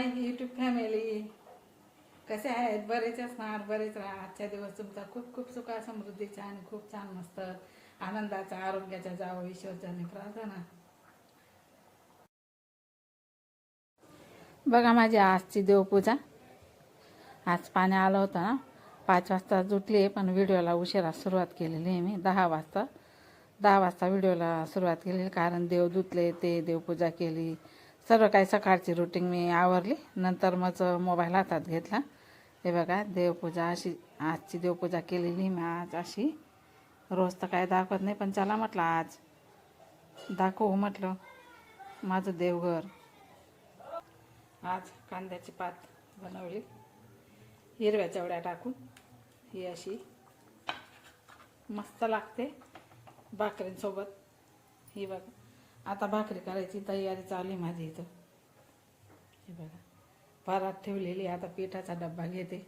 Hi YouTube family कसे आहेत? बरेच असणार बरेच राहा आजच्या दिवस तुमचा खूप खूप सुखा समृद्धीचा आणि खूप छान मस्त आनंदाचा आरोग्याच्या जावं ईश्वरच्याने प्रार्थना. बघा माझी आजची देवपूजा. आज पाणी आलं होतं ना? पाच वाजता जुटली पण व्हिडिओला उशिरा सुरुवात केलेली आहे मी. दहा वाजता. दहा वाजता व्हिडिओला सुरुवात केलेली कारण देव धुतले ते देवपूजा केली. सर्व काही सकाळची रुटीन मी आवरली. नंतर मग मोबाईल हातात घेतला. हे बघा देवपूजा अशी आजची देवपूजा केलेली मी आज अशी. रोज तर काय दाखवत नाही पण चला म्हटलं आज. दाखवू म्हटलं. माझं देवघर. आज कांद्याची पात बनवली. हिरव्या चवड्या टाकून. ही अशी मस्त लागते. भाकरींसोबत. ही बघा. आता भाकरी करायची तयारी चालू आहे माझी इथं. हे बघा परात ठेवलेली आता पिठाचा डब्बा घेते.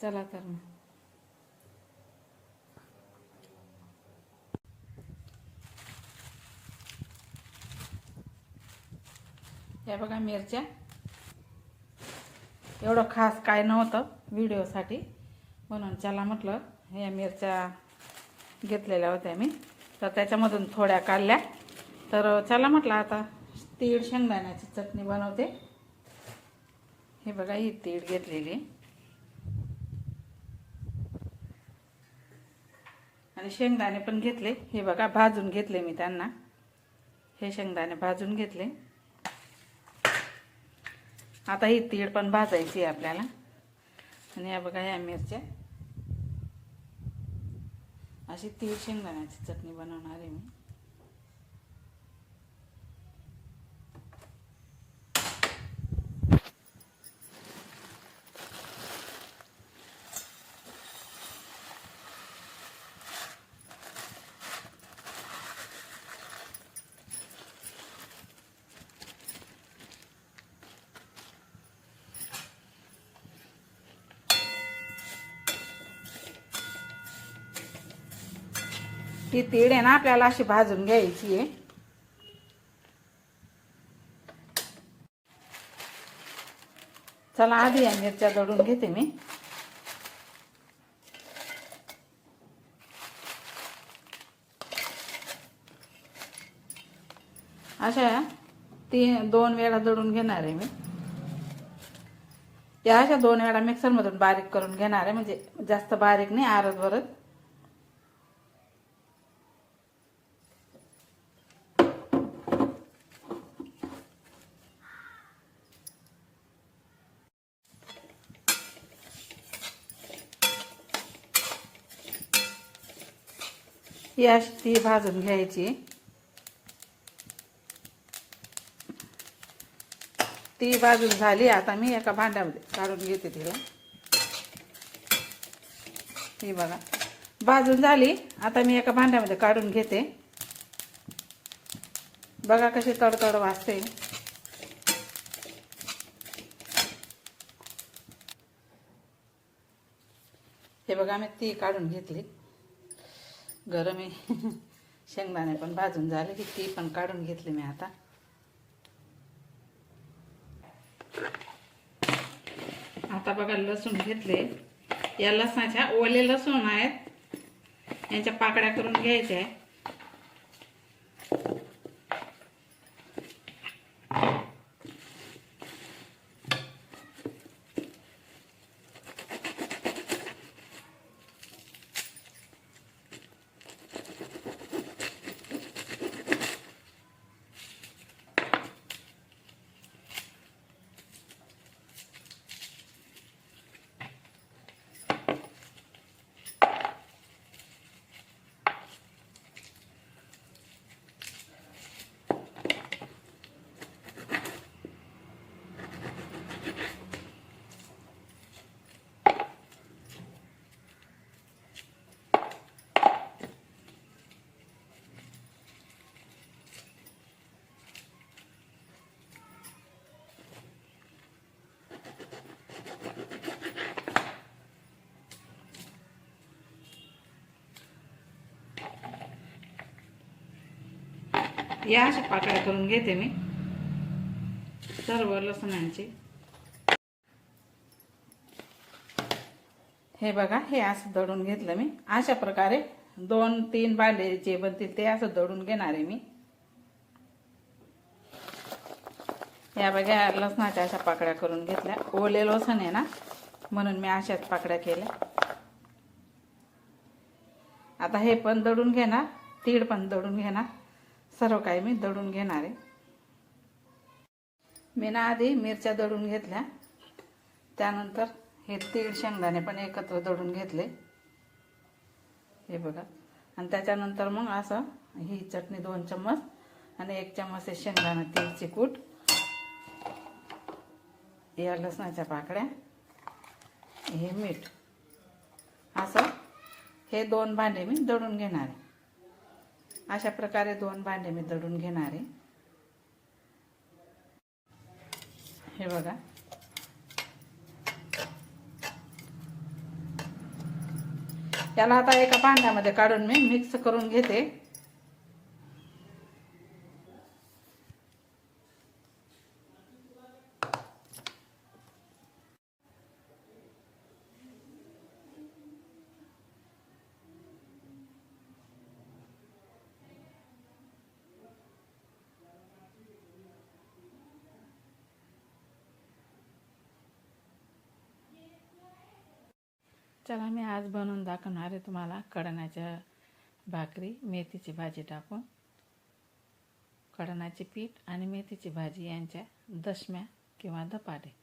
चला तर मग. या बघा मिरच्या. एवढं खास काय नव्हतं व्हिडिओसाठी म्हणून चला म्हटलं ह्या मिरच्या घेतलेल्या होत्या मी. तर त्याच्यामधून थोड्या काढल्या. तर चला म्हटलं आता तीळ शेंगदाण्याची चटणी बनवते. हे बघा ही तीळ घेतलेली. आणि शेंगदाणे पण घेतले. हे बघा भाजून घेतले मी त्यांना. हे शेंगदाणे भाजून घेतले. आता ही तीळ पण भाजायची आहे आपल्याला. आणि या बघा या मिरच्या. अशी तीळ शेंगदाण्याची चटणी बनवणार आहे मी. ही तीळ आहे ना आपल्याला अशी भाजून घ्यायची आहे. चला आधी या मिरच्या दळून घेते मी. अशा तीन दोन वेळा दळून घेणार आहे मी. त्या अशा दोन वेळा मिक्सरमधून बारीक करून घेणार आहे म्हणजे जास्त बारीक नाही आरत वरत ही अशी ती भाजून घ्यायची. ती भाजून झाली आता मी एका भांड्यामध्ये काढून घेते तिला. ही बघा. भाजून झाली आता मी एका भांड्यामध्ये काढून घेते. बघा कशी तडतड वाजते. हे बघा मी ती काढून घेतली. गरम. आहे शेंगदाणे पण भाजून झाले की ती पण काढून घेतली मी आता. आता बघा लसूण घेतले. या लसणाच्या ओले लसूण आहेत. यांच्या पाकड्या करून घ्यायच्या आहे या अशा पाकळ्या करून घेते मी. सर्व लसणांची. हे बघा हे असं दळून घेतलं मी. अशा प्रकारे दोन तीन बाले जे बनतील ते असं दळून घेणार आहे मी. या बघा लसणाच्या अशा पाकड्या करून घेतल्या. ओले लसण आहे ना म्हणून मी अशाच पाकड्या केल्या. आता हे पण दळून घेणार तीळ पण दळून घेणार. सर्व काही मी दळून घेणार आहे. मी ना आधी मिरच्या दळून घेतल्या. त्यानंतर हे तीळ शेंगदाणे पण एकत्र दळून घेतले. हे बघा. आणि त्याच्यानंतर मग असं ही चटणी दोन चम्मच आणि एक चम्मच हे शेंगदाणा तीळची कूट. या लसणाच्या पाकड्या हे मीठ. असं हे दोन भांडे मी दळून घेणार आहे. अशा प्रकारे दोन भांडे मी दडून घेणार आहे. हे बघा. याला आता एका भांड्यामध्ये काढून मी मिक्स करून घेते. चला मी आज बनवून दाखवणार आहे तुम्हाला कडणाच्या भाकरी मेथीची भाजी टाकून. कडणाचे पीठ आणि मेथीची भाजी यांच्या दशम्या किंवा धपाटे.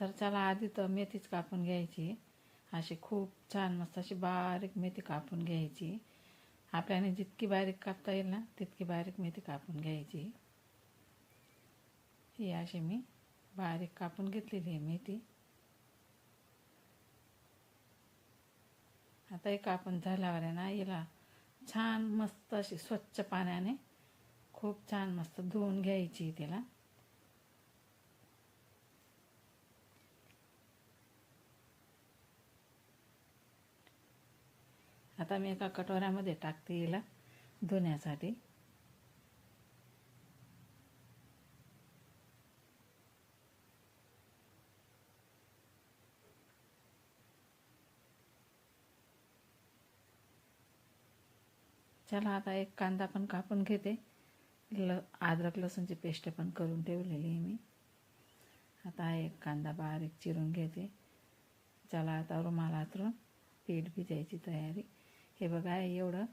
तर चला आधी तर मेथीच कापून घ्यायची. अशी खूप छान मस्त अशी बारीक मेथी कापून घ्यायची. आपल्याने जितकी बारीक कापता येईल ना तितकी बारीक मेथी कापून घ्यायची. ही अशी मी बारीक कापून घेतलेली आहे मेथी. आता एक आपण झाल्यावर आहे ना याला छान मस्त अशी स्वच्छ पाण्याने खूप छान मस्त धुवून घ्यायची तिला. आता मी एका कटोऱ्यामध्ये टाकते हिला धुण्यासाठी. चला आता एक कांदा पण कापून घेते. ल अद्रक लसूणची पेस्ट पण करून ठेवलेली आहे मी. आता एक कांदा बारीक चिरून घेते. चला आता रुमाला हातरून पीठ भिजायची तयारी. हे बघा एवढं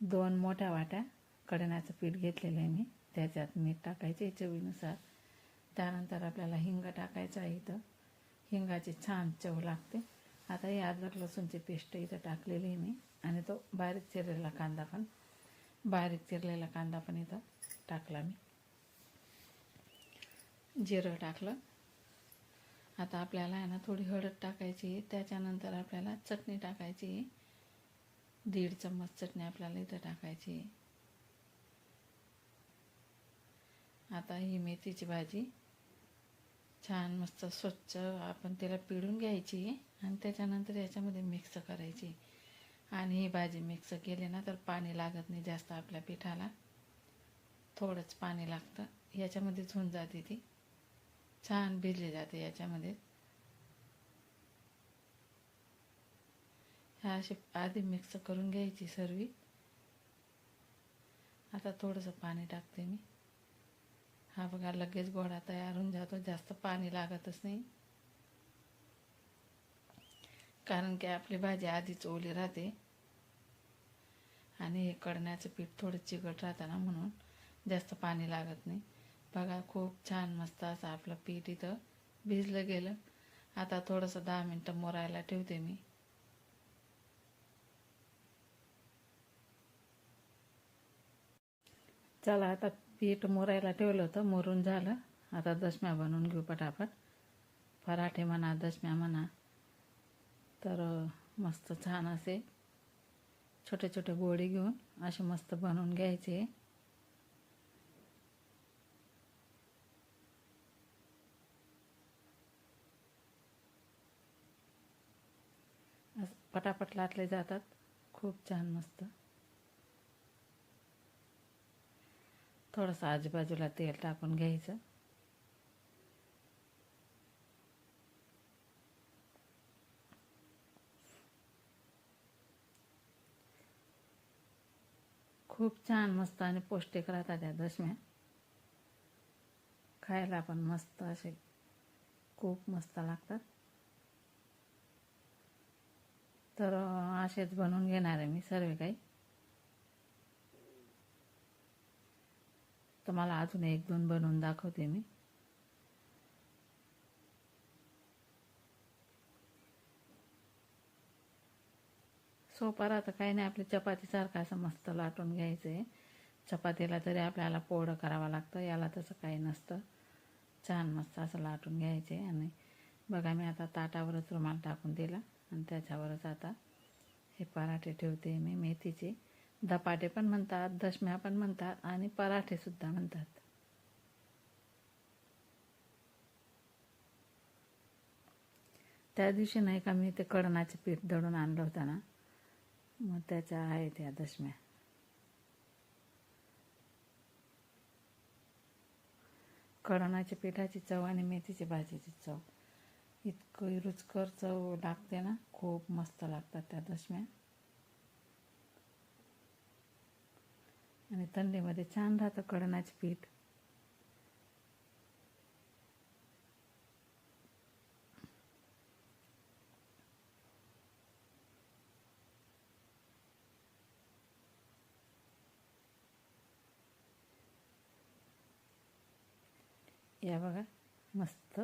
दोन मोठ्या वाट्या कडण्याचं पीठ घेतलेलं आहे मी. त्याच्यात मीठ टाकायचे चवीनुसार. त्यानंतर आपल्याला हिंग टाकायचं आहे इथं. हिंगाची छान चव लागते. आता ही अद्रक लसूणची पेस्ट इथं टाकलेली आहे मी. आणि तो बारीक चिरलेला कांदा पण बारीक चिरलेला कांदा पण इथं टाकला मी. जिरं टाकलं. आता आपल्याला आहे ना थोडी हळद टाकायची त्याच्यानंतर आपल्याला चटणी टाकायची. दीड चम्मच चटणी आपल्याला इथं टाकायची. आता ही मेथीची भाजी. छान मस्त स्वच्छ आपण तिला पिळून घ्यायची आणि त्याच्यानंतर याच्यामध्ये मिक्स करायची. आणि ही भाजी मिक्स केली ना तर पाणी लागत नाही जास्त आपल्या पिठाला. थोडंच पाणी लागतं. याच्यामध्येच होऊन जाते ती. छान भिजली जाते याच्यामध्ये. ह्या अशी आधी मिक्स करून घ्यायची सर्व. आता थोडंसं पाणी टाकते मी. हा बघा लगेच गोळा तयार होऊन जातो. जास्त पाणी लागतच नाही. कारण की आपली भाजी आधीच ओली राहते. आणि हे कडण्याचं पीठ थोडं चिकट राहतं ना म्हणून जास्त पाणी लागत नाही. बघा खूप छान मस्त असं आपलं पीठ इथं भिजलं गेलं. आता थोडंसं दहा मिनटं मोरायला ठेवते मी. चला आता पीठ मोरायला ठेवलं होतं मोरून झालं. आता दशम्या बनवून घेऊ पटापट. पराठे म्हणा दशम्या म्हणा. तर मस्त छान असे छोटे छोटे गोळे घेऊन असे मस्त बनवून घ्यायचे. पटापट लाटले जातात. खूप छान मस्त. थोडंसं आजूबाजूला तेल टाकून घ्यायचं. खूप छान मस्त आणि पौष्टिक राहतात त्या दशम्या. खायला पण मस्त असे खूप मस्त लागतात. तर असेच बनवून घेणार आहे मी सर्व काही. तुम्हाला अजून एक दोन बनवून दाखवते मी. सोपा राहतं. काही नाही आपली चपातीसारखं असं मस्त लाटून घ्यायचं आहे चपातीला तरी आपल्याला पोळं करावं लागतं याला तसं काही नसतं. छान मस्त असं लाटून घ्यायचे आणि बघा मी आता ताटावरच रुमाल टाकून दिला आणि त्याच्यावरच आता हे पराठे ठेवते मी मेथीचे. धपाटे पण म्हणतात दशम्या पण म्हणतात आणि पराठेसुद्धा म्हणतात. त्या दिवशी नाही का मी ते कडणाचे पीठ दळून आणलं होतं ना मग त्याच्या आहे त्या दशम्या. कडणाच्या पिठाची चव आणि मेथीची भाजीची चव. इतकं रुचकर चव लागते ना खूप मस्त लागतात त्या दशम्या. आणि थंडीमध्ये छान राहतं कडणाचे पीठ. बघा. मस्त.